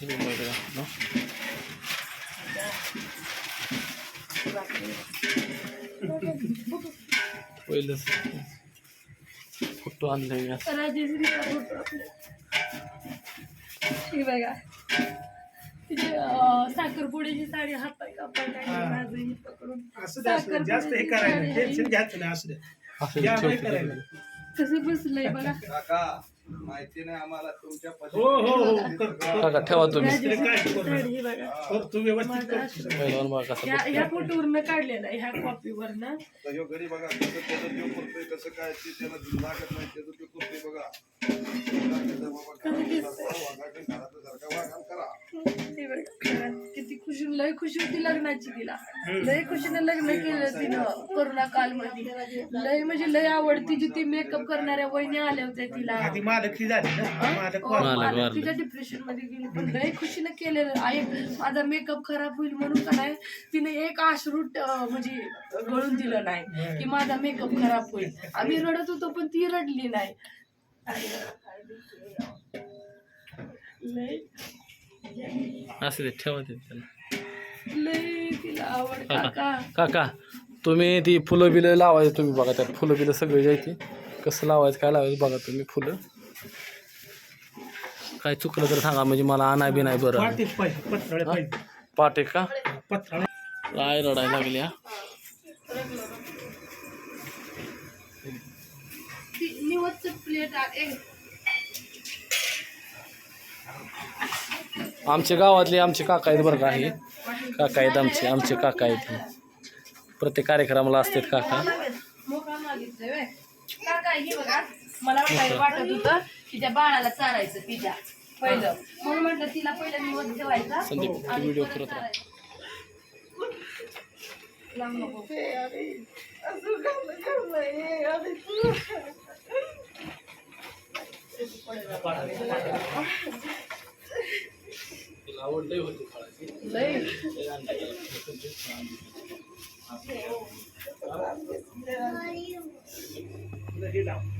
ที่มีมือไปแล้วเนาะ पहिलंच फोटो आणले बघा साखरपुड्याची साडी हात पाय कापडला जास्त हे करायला टेन्शन घ्यायचं नाही असं द्या तसं बसलंय बघा माहिती नाही आम्हाला तुमच्या हो हो हो. काका ठेवा तुम्ही. करू तू व्यवस्थित कर. बघा कसं ह्या ह्या फोटोवरनं काढलेला आहे, ह्या कॉपीवरनं तर ह्यो घरी बघा कसं त्याचं देव करतोय कसं काय ते त्याला लागत नाही त्याचं ते करतोय बघा. किती खुशी लय खुशी होती लग्नाची तिला. लय खुशीने लग्न केलं तिनं कोरोना कालमध्ये. लय म्हणजे लय आवडती जी ती मेकअप करणाऱ्या वहिनी आल्या होत्या तिला. आधी मालकी झाली ना? मालक हो. तिच्या डिप्रेशनमध्ये गेली. पण लय खुशीनं केलेलं. आहे माझा मेकअप खराब होईल म्हणून का नाही तिने एक अश्रू अं, म्हणजे गळून दिलं नाही की माझा मेकअप खराब होईल. आम्ही रडत होतो पण ती रडली नाही. असं ते ठेवा ते त्याला. लय तिला आवड काका. काका तुम्ही ती फुलं बिलं लावायचं तुम्ही बघा त्यात फुलं बिलं सगळे जायची कसं लावायचं काय लावायचं बघा तुम्ही फुलं. काय चुकलं तर सांगा म्हणजे मला आणाय बी नाही बरं. पाटील पाहिजे पत्राळे पाहिजे. पाटे का? पत्राळे काय रडायला लागली हा ती निवडच प्लेट आहे आमच्या गावातले आमचे काका आहेत बरं का हे काका आहेत आमचे आमचे काका आहेत. प्रत्येक कार्यक्रमाला असतात काका मोकळा मागितलंय व्हय. काका ही बघा मला वाटायला वाटत होतं की त्या बाळाला चारायचं तिच्या पहिलं म्हणून म्हटलं तिला पहिलं निवड ठेवायचा संदीप, तू आणि व्हिडिओ परत करत राहा. चारायचं. लांब नको. लय हे लाव. गंधा, श्रीराम, पुष्पम,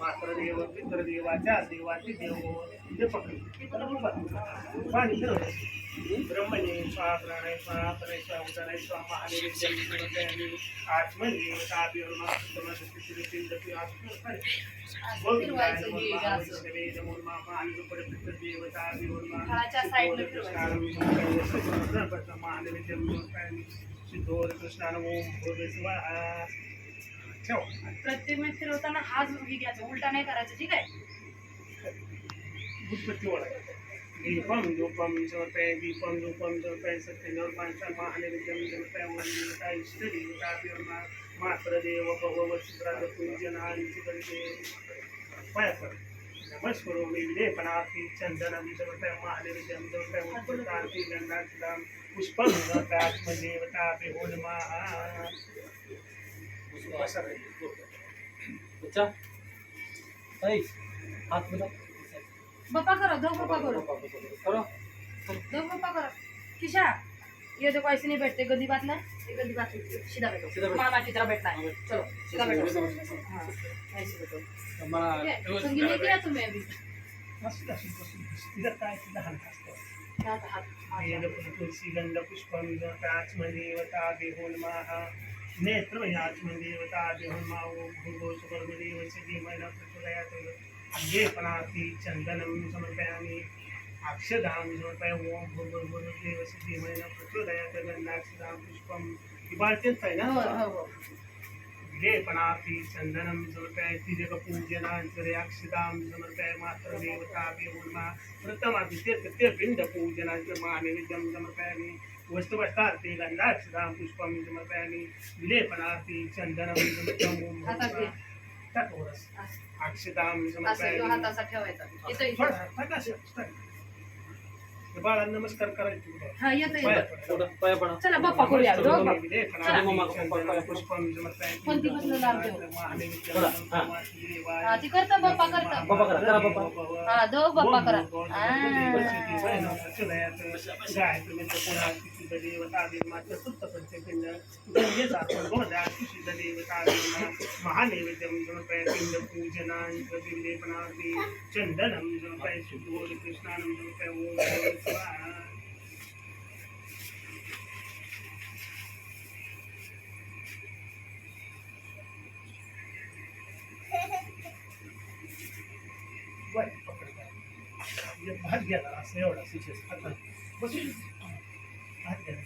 मात्र देव पितर देवाच्या देवाचे देव ते पकडले पाणी ब्रह्मणे स्वा प्राणाय स्वा परेशा उदानाय स्वा महादेव जन्मदयाने आत्मने काव्यर्मा सुतमस्थितिरेंद्रपि आत्मने महादेव जन्मदयाने सिद्धोर कृष्णान ओम भोगेश्वर ठेव. प्रत्येक वेळेस फिरवताना हाच उभी घ्यायचा उलटा नाही करायचा ठीक आहे? उत्पत्ती ओळख सत्यनर पांचा नमस्करोमि विलेपनार्थी चन्दनं समर्पय महानैवेद्यं समर्पय उत्पत्तार्थी गन्धाक्षदां पुष्पं समर्पय आत्मदेवता हो नमः बाप्पा करो दो बाप्पा करो। दो बाप्पा करो। किशा ये देखो ऐसे नहीं बैठते गद्दी बात ना? ये गद्दी बात सीधा बैठो। मामा की तरह बैठना है। चलो सीधा बैठो। हाँ, ऐसे बैठो। संगीत नहीं किया तुम्हें अभी? अशी बसून तिथं काय तिथं हलका असतो हाथ हाथ तुलसीगंध पुष्पं आचमदेवता देहोन्माः नेत्र लेपनार्थी चन्दनं समर्पयामि समर्पयामि ओम भूर्भुर्भुर्देव धीमहि प्रचोदयात् गन्धाक्षदां पुष्पं बाळतेच आहे हो ना हो हो लेपनार्थी चन्दनं समर्पयामि तिजकपूजनान्तरे अक्षतां समर्पयामि मातृदेवताभ्यो नमः प्रथमादित्य पिण्डपूजनान्तरे महानैवेद्यं समर्पयामि वस्तुवस्तार्थे गन्धाक्षतां पुष्पं समर्पयामि लेपनार्थी चन्दनं समर्पयामि हातात घे. टाकवरच असं अक्षतां असं ह्यो समर्पयामि ठेवायचा इथं थोडा इथं टाक असं, टाक. बाळांना नमस्कार करायचे बघा. हा येतो येतो पडा. थोडं पाया चला बाप्पा करूया दोघ बाप्पा. चला. मम्मा, पप्पा, पुष्पम समर्पयामि. कोणती पुस्तकं लावते? महानैवेद्यं बोला, हा. वासुदेवाय. हा ती करता बाप्पा करता बाप्पा करा करा बाप्पा हा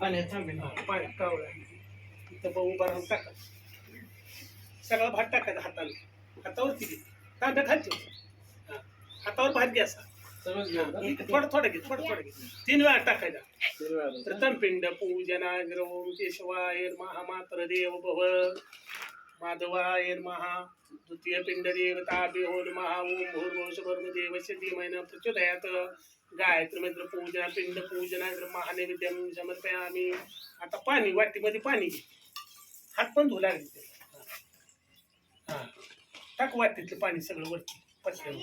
पाण्यात थांबेल पाण्यात कावळा इथं उभा राहून टाका. सगळा भात टाकायचा हाताने हातावरती घे. तांब्या खालची. हा, हातावर भात घ्या असा. थोडं थोडं घे थोडं थोडं घे. तीन वेळा टाकायचा. प्रथम पिंड पूजनाग्र ओम केशवाय महामात्र देव भव माधवाय महा द्वितीय पिंड देवता बिहो महा ओम भूर्भुवस्वर्ण देवस्य धीमहि प्रचोदयात। गायत्री मंत्र पूजना, पिंड पूजनाग्र महानैवेद्यम समर्पयामी। आता पाणी, वाटीमध्ये पाणी. घे हात पण धुऊ लागले ते. हा. टाक वाटीतलं पाणी सगळं वरती. पटकन.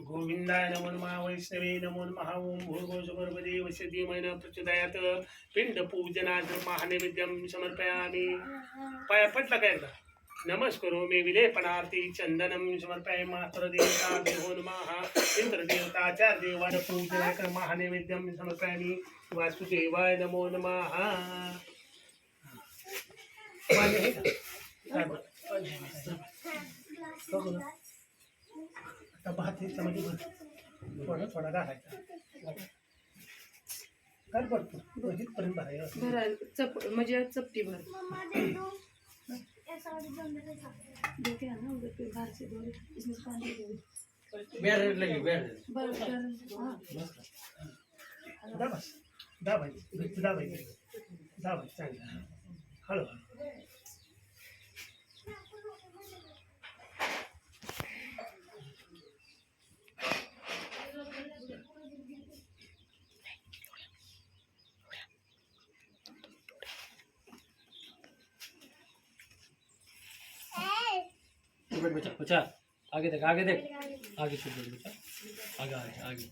गोविंदाय नमो नमः, वैष्णवे नमो नमः, ओम भूर्भुवस्वर्ण वस्य धीमहि प्रचोदयात। पिंड पूजनाग्र महानैवेद्यम समर्पयामी. पाया पटला काय एकदा? नमस्करो मे विलेपनार्थी चंदनम समर्पय मात्र देवता देहो नमः इंद्र देवता चार देवान पूजना कर महानैवेद्यम समर्पयामी वासुदेवाय नमो नमः पाणी आहे का? काय बरं? पाणी आहे. बघू ना. आता भात ह्याच्यामध्ये भर थोडा थोडा घालायचा काय पडतो इथपर्यंत भरायचं भरा चप म्हणजे चपटी भर है ना उधर पे बाहर से दो इसमें पानी दे बरं बरं हा दाबास दाबायचं दाबायचं दाबायचं चांगलं हळूहळू बेटा बचा बचा। आगे देख आगे देख। आगे छुप बेटा बचा। आगे आगे आगे।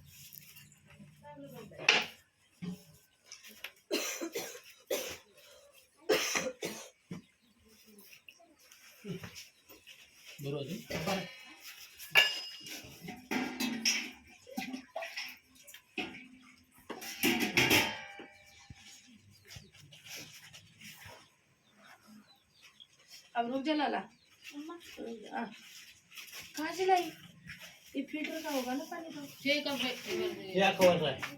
बरोबर अजून अब रुक जा, लाला। कहाँ से लाई ये फ़िल्टर का होगा ना पानी तो हे अकवाच आहे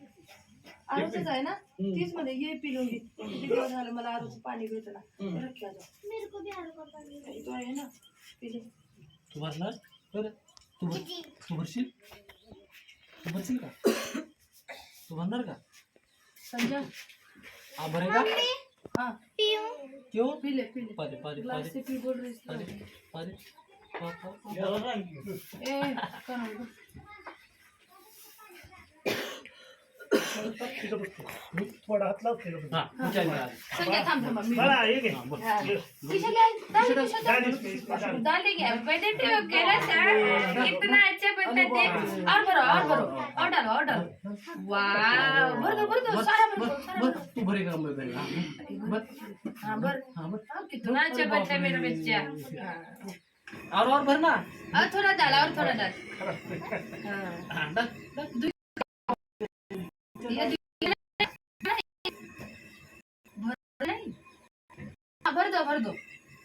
आरोच आहे ना तीच मध्ये ये पी लूँगी किती दिवस झालं मला आरोचं पाणी भेटला हम्म. रख जा तो आहे ना पी ले तू भरणार बरं तू भर तू भरशील तू भरशील का? तू भरणार का? संजय। हा भरेगा हाँ। क्यों? पी ले पी ले पादे ग्लास पादे से पी बोल रही पादे थी पादे पा पा पा ए करो थोडा हात लाव हा करा संजय थांब थांब मी हा हाँ। डाल देंगे पहले तो केला सर कितना अच्छा बनता है और भरो और भरो और डालो और डालो। वाह भर दो भर दो सारा भर दो सारा भर बस तू भरेगा मैं भरेगा हाँ, बस हाँ भर हाँ बस हाँ, कितना अच्छा बनता है मेरा बच्चा? हाँ। और और भरना और थोड़ा डाल और थोड़ा डाल हाँ। हाँ. डाल ये दो- भर नहीं. हाँ, भर दो भर दो.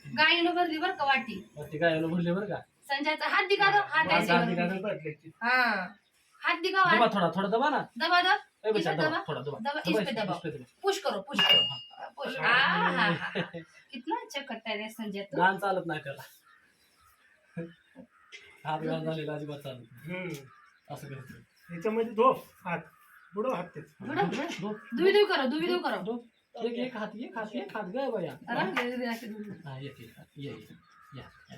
गायनो भर दी बर का वाटी? ठीक आहे भरले बरं का? संजयचा हात दिखा दो हात ऐसे हात भर दिखा दो. दो. बदलायची हाँ. हाथ दिखाओ दबा थोड़ा थोड़ा दबा ना। दबा दो ए बच्चा दबा। थोड़ा दबा। दबा, इस पे दबाओ। दबा। पुश करो पुश करो। पुश। आ हा हा कितना अच्छा करता है रे संजय तू। गाण चालत नाही त्याला हात घाल झालेला अजिबात चालत हम्म। असं करतो ह्याच्यामध्ये धो हात. बुडव हात ते बुडव, बुडव. दो दुई दुई करो दुई दुई करो। दो एक एक हात एक हात एक हात गया बया। अरे दे दे ऐसे दुई. हा एक एक हात ये ये. या या.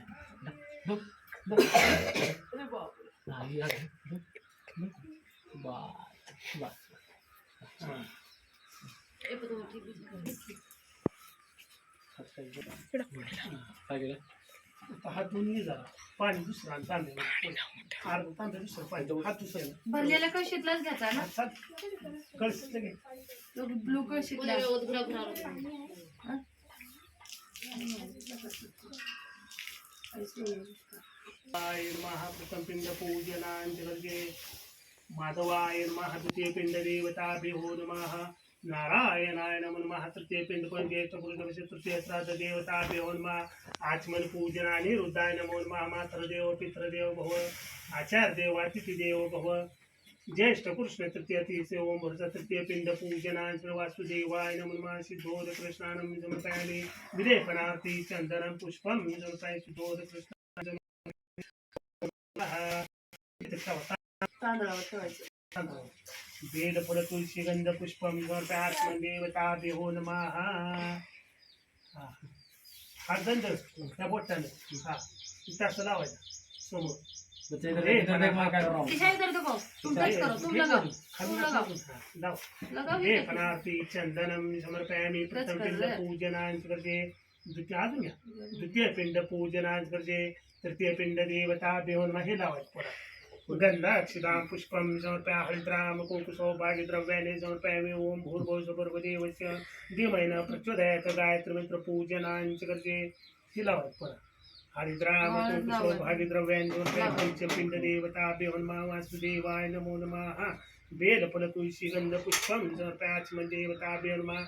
दो दो अरे बाप रे. हा या दो दो. तू केलं आता हात धुवून जरा पाणी दुसरं आणि अर्ध तांबे दुसरं पाणी हात दुसरं भरलेल्या कळशीतलाच घ्यायचा ना? कळशीतलं घे ब्लू कळशीतला महाप्रथम पिंड पूजनांतर्गे माधवाय नमः द्वितीय पिंड देवताभ्यो नमः नारायणाय नमः नमः तृतीय पिंड पण ज्येष्ठ पुरुष तृतीय श्राद्ध देवताभ्यो नमः आचमन पूजनानि रुद्राय नमो नमः मातृदेव पितृदेव भव आचार्य देव अतिथी देव भव ज्येष्ठ कृष्ण तृतीय तिसरे ओम भरचा तृतीय पिंड पूजनांतर वासुदेवाय नमो नमः सिद्धोद कृष्णानं समर्पयामि विलेपनार्थी चंदनं पुष्पं समर्पयामि सिद्धोद कृष्ण तांदळावर ठेवायचं वेद तुलसी गंध पुष्पम समर्पयात्म देवताभ्यो नमः हा हा गंध त्या बोटानं हा। इथं असं लावायचं समोर बच्चे इधर देख, इधर देख मैं क्या कर रहा हूँ किशा इधर देखो तुम टच करो तुम लगाओ खाली तुम लगाओ हा, लाव लगाओ हे पणार्थी चंदनं समर्पयामि पिंड द्वितीय पिंड करते तृतीय पिंड देवता बेहून हे लावायचं पुरा गंधाक्षितां पुष्पं समर्पया हरिद्राम कुङ्कुसौभाग्यद्रव्याणि समर्पयामि। ॐ भूर्भुव सुभर्वदेवस्य धीमहि प्रचोदयात् गायत्रीमन्त्र पूजनांच करते। हे लावायचं पुरा हरिद्राम हा, कुङ्कुसौभाग्यद्रव्याणि समर्पया लावा. पंचपिंड देवता बेहन्मा वासुदेवाय नमो नमः। वेदफल तुलसी गंध पुष्पं समर्पयाच्म देवताभ्यो नमः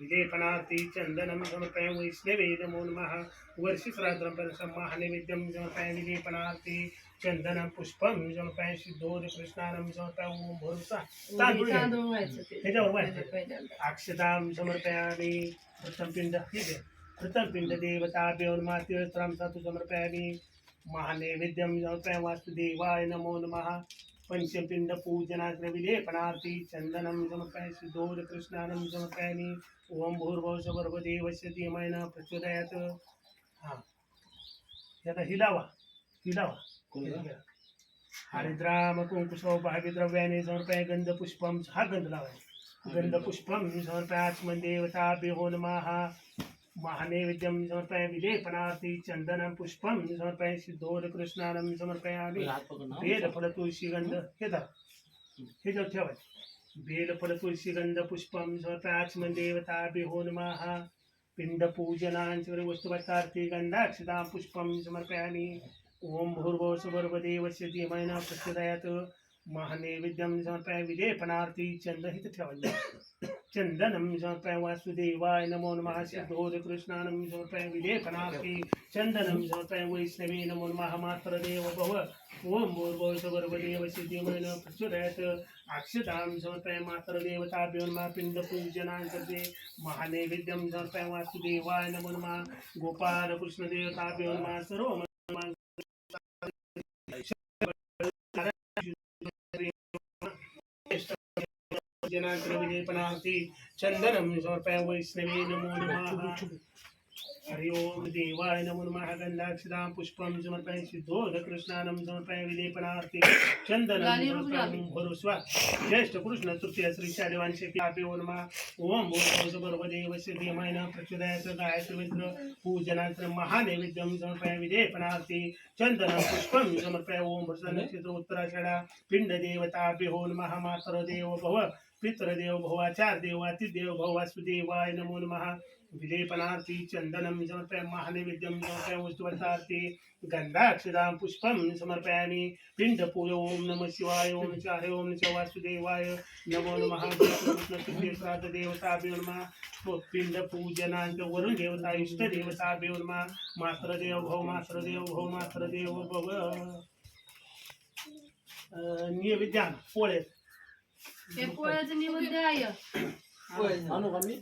विलेपनार्थी चन्दनं समर्पय वैष्णवे नमो नमः। वर्षश्राद्धं परसम्माहनैवेद्यं समर्पय विलेपनार्थी चन्दनं पुष्पं समर्पय सिद्धोद कृष्णानं समर्पय ॐ भरोसा तांदूळ. तांदूळ व्हायचं. अक्षतां समर्पयामि प्रथमपिण्ड ठीक आहे प्रथमपिण्ड देवताभ्यो नमः तीर्थं सातु समर्पयामि। महानैवेद्यं समर्पय वासुदेवाय नमो नमः। पंचपिंड पूजनाग्र विलेपनार्थी चंदनं समर्पय सिद्धोद कृष्णानं समर्पयामि। ओम भूर्भुव सर्वदेवस्य धीमहि न प्रचोदयात्। हा। याला हिलावा हिलावा। हरिद्राम कुंकुसौ भाग्यद्रव्याने समर्पय गंधपुष्पं हा। गंध लावाय गंधपुष्पं समर्पयात्मन देवताभ्यो नमः महानैवेद्यं समर्पय विलेपनार्थी चन्दनं पुष्पं समर्पय सिद्धोद कृष्णानं समर्पयामि हात पकडून हा. बेलफल तुळशी गंध हे धरा हे जर ठेवायचं बेलफल तुळशी गंध पुष्पम स्वतःचमन देवता बिहो नमः पिंड पूजनांचर वस्तुवत्तार्थी गंधाक्षतां पुष्पं समर्पयामि ओम भूर्भुव सुभर्वदेवस्य धीमहि न प्रचोदयात् महानैवेद्यं समर्पय विलेपनार्थी चंद हित ठेवायचं चंदनं समर्पय वासुदेवाय नमो नमः। सिद्धोद कृष्णानं समर्पय विलेपनार्थी चंदनं समर्पय वैष्णवे नमो नमः। मातृदेव भव। ओम भूर्भुव सर्वदेव सिद्धिमय न प्रचोदयात्। अक्षतां समर्पय मातृदेवताभ्यो नमः। पिण्डपूजनान्तर्गे महानैवेद्यं समर्पय वासुदेवाय नमो नमः। गोपाल कृष्णदेवताभ्यो नमः। सर्व जनाग्रविलेपनार्थी चन्दनं समर्पय वैष्णवे नमो नमः। हरि ओम देवाय नमो नमः। गन्धाक्षदां पुष्पं समर्पय सिद्धोद कृष्णानं समर्पय विलेपनार्थी चन्दनं. भरोस्वा। ज्येष्ठ कृष्ण तृतीय श्री शादेवांशे काव्यो नमः। ओम भूर्भुवसुभर्वदेवस्य धीमहि न प्रचोदयात् गायत्रीमित्र पूजनानन्तरं महानैवेद्यं समर्पय विलेपनार्थी चन्दनं पुष्पं समर्पय ओम भर्षनक्षत्र उत्तराषाढा पिण्डदेवताभ्यो नमः। मातरदेव भव। पितृदेव भव, आचार्यदेव, अतिदेव भव, वासुदेवाय नमो नमः। विलेपनार्थी चन्दनं समर्पय महानैवेद्यं समर्पय वस्तुवत्तार्थी गन्धाक्षदां पुष्पं समर्पयामि। पिण्डपूज ॐ नमः शिवाय ॐ च हरे ॐ च वासुदेवाय नमो नमः। कृष्णदेवताभ्यो नमः। पिण्डपूजनांत वरुण देवता इष्टदेवताभ्यो नमः। मातृदेव भव मातृदेव भव मातृदेव भव। आण पोळे। Recuerda-me Mandaia. આનું કમી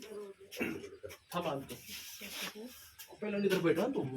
થામ આવતો પેલા નીકળ બેઠો તું